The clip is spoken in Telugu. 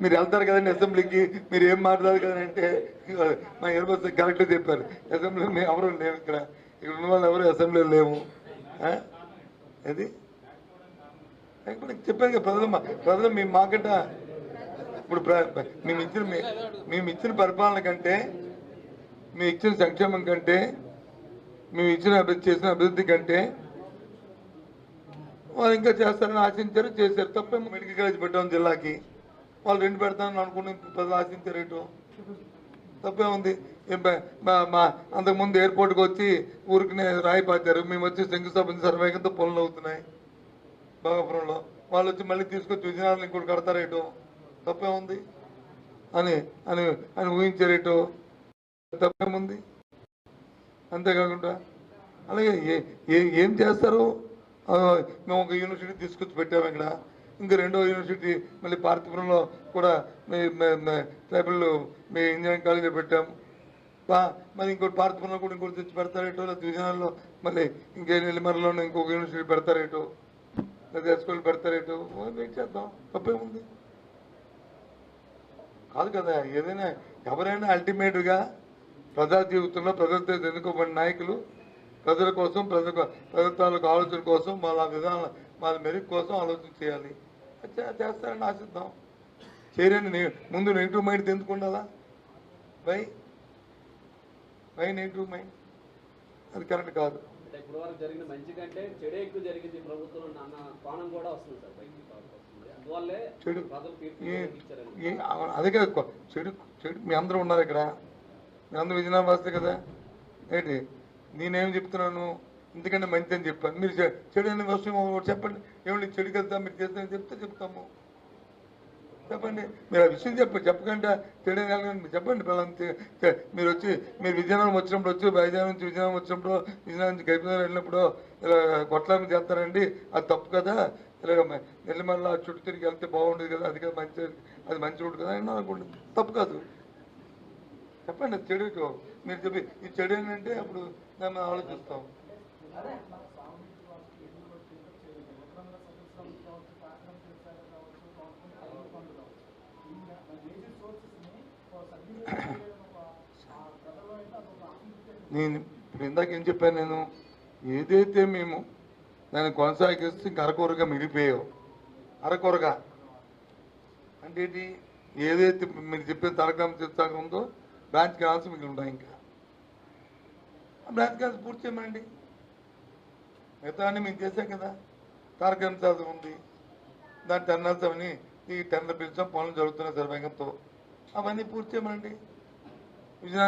మీరు వెళ్తారు కదండి అసెంబ్లీకి మీరు ఏం మాట్లాడారు కదండి అంటే మా ఇయర్బస్ కరెక్ట్ చెప్పారు. అసెంబ్లీ మేము ఎవరు లేము ఇక్కడ. ఇక్కడ ఉన్న వాళ్ళు ఎవరు అసెంబ్లీలో లేము. అది ఇప్పుడు చెప్పాను కదా ప్రజలు మా- ప్రజలు మీ మాకట ఇప్పుడు మేము ఇచ్చిన మేము ఇచ్చిన పరిపాలన కంటే మేము ఇచ్చిన సంక్షేమం కంటే మేము ఇచ్చిన అభివృద్ధి చేసిన అభివృద్ధి కంటే వాళ్ళు ఇంకా చేస్తారని ఆశించారు చేశారు. తప్పే మెడికల్ కాలేజ్ పెట్టాం జిల్లాకి. వాళ్ళు రెండు పెడతానని అనుకుని ప్రజలు ఆశించారు ఏంటో. తప్పే ఉంది. అంతకుముందు ఎయిర్పోర్ట్కి వచ్చి ఊరికి రాయి పాతారు మేము వచ్చి శంకుస్థాపన సర్వేగంతో పనులు అవుతున్నాయి. బాగాపురంలో. వాళ్ళు వచ్చి మళ్ళీ తీసుకొచ్చి విజయనగరం ఇంకోటి కడతారేటో తప్పే ఉంది. అని అని అని ఊహించారేటో తప్పేముంది అంతేకాకుండా అలాగే ఏ- ఏ- ఏం చేస్తారు? మేము ఒక యూనివర్సిటీ తీసుకొచ్చి పెట్టాము ఇక్కడ. ఇంకా రెండో యూనివర్సిటీ మళ్ళీ పార్థిపురంలో కూడా మీ ట్రైబల్ మీ ఇంజనీరింగ్ కాలేజీలో పెట్టాం. బా- మరి ఇంకోటి పార్థిపురంలో కూడా ఇంకోటి తెచ్చి పెడతారేటో లేదా విజయనగరంలో మళ్ళీ ఇంకే నెల్లిమరలోనే ఇంకొక యూనివర్సిటీ పెడతారేటో లేదా స్కూల్ పెడతారేటో వెయిట్ చేద్దాం. తప్పేముంది కాదు కదా ఏదైనా ఎవరైనా అల్టిమేట్గా ప్రజా జీవితంలో ప్రజలతో ఎన్నుకోబడిన నాయకులు ప్రజల కోసం ప్రజల ప్రజల ఆలోచన కోసం వాళ్ళ విధాన వాళ్ళ మెరుగు కోసం ఆలోచన చేయాలి. చేస్తారని ఆశిద్దాం. చేయరని ముందు నెగిటివ్ మైండ్ ఎందుకు ఉండాలా? వై? Why negative mind? అది కరెక్ట్ కాదు. అంటే ఇప్పుడు వరకు జరిగిన మంచి కంటే చెడే ఎక్కువ జరిగింది ప్రభుత్వం అన్న కోణం కూడా వస్తుంది సార్ బయటికి వస్తుంది. అందువల్లే చెడు. అదే కదా చెడు చెడు మీ అందరూ ఉన్నారు ఇక్కడ. మీ అందరూ విజయనగరం వస్తే కదా. ఏంటి? నేనేం చెప్తున్నాను? ఎందుకంటే మంచి అని చెప్పాను. మీరు చె- చెడు అనే వస్తువు ఒకటి చెప్పండి. ఏమండి చెడు కదా మీరు చేస్తారని చెప్తే చెప్తాము. చెప్పండి. మీరు ఆ విషయం చెప్ప చెప్పకుండా చెడు అని చెప్పండి పిల్లలు మీరు వచ్చి మీరు విజయనగరం వచ్చినప్పుడు వచ్చి వైజాగ్ నుంచి విజయనగరం వచ్చినప్పుడు విజయనగరం నుంచి గైపునగర్ వెళ్ళినప్పుడు ఇలా కొట్లామి చేస్తారండి. అది తప్పు కదా. ఇలాగ నెల్లిమల్ల చుట్టూ తిరిగి వెళ్తే బాగుండేది కదా. అది కదా మంచి అది మంచి రూట్ కదా అని అనుకోండి తప్పు కాదు. చెప్పండి చెడు. మీరు చెప్పి ఈ చెడు ఏంటంటే అప్పుడు దాన్ని ఆలోచిస్తాం. నేను ఇప్పుడు ఇందాక ఏం చెప్పాను నేను? ఏదైతే మేము దాన్ని కొనసాగిస్తూ ఇంక అరకొరగా మిగిలిపోయావు. అరకొరగా. అంటే ఏదైతే మీరు చెప్పిన తరగతి చెప్తాక ఉందో బ్రాంచ్ కావాల్సి మిగిలి ఉంటాయి ఇంకా. ఆ బ్రాంచ్ కావాల్సి పూర్తి చేయమండి మిగతా అన్నీ మేము చేసాం కదా. తారకాంశాలు ఉంది. దాని టెన్నర్స్ అవన్నీ ఈ టెన్నర్ పిలిచాం పనులు జరుగుతున్నాయి సర్వేగంతో అవన్నీ పూర్తి చేయమండి విజయనగరం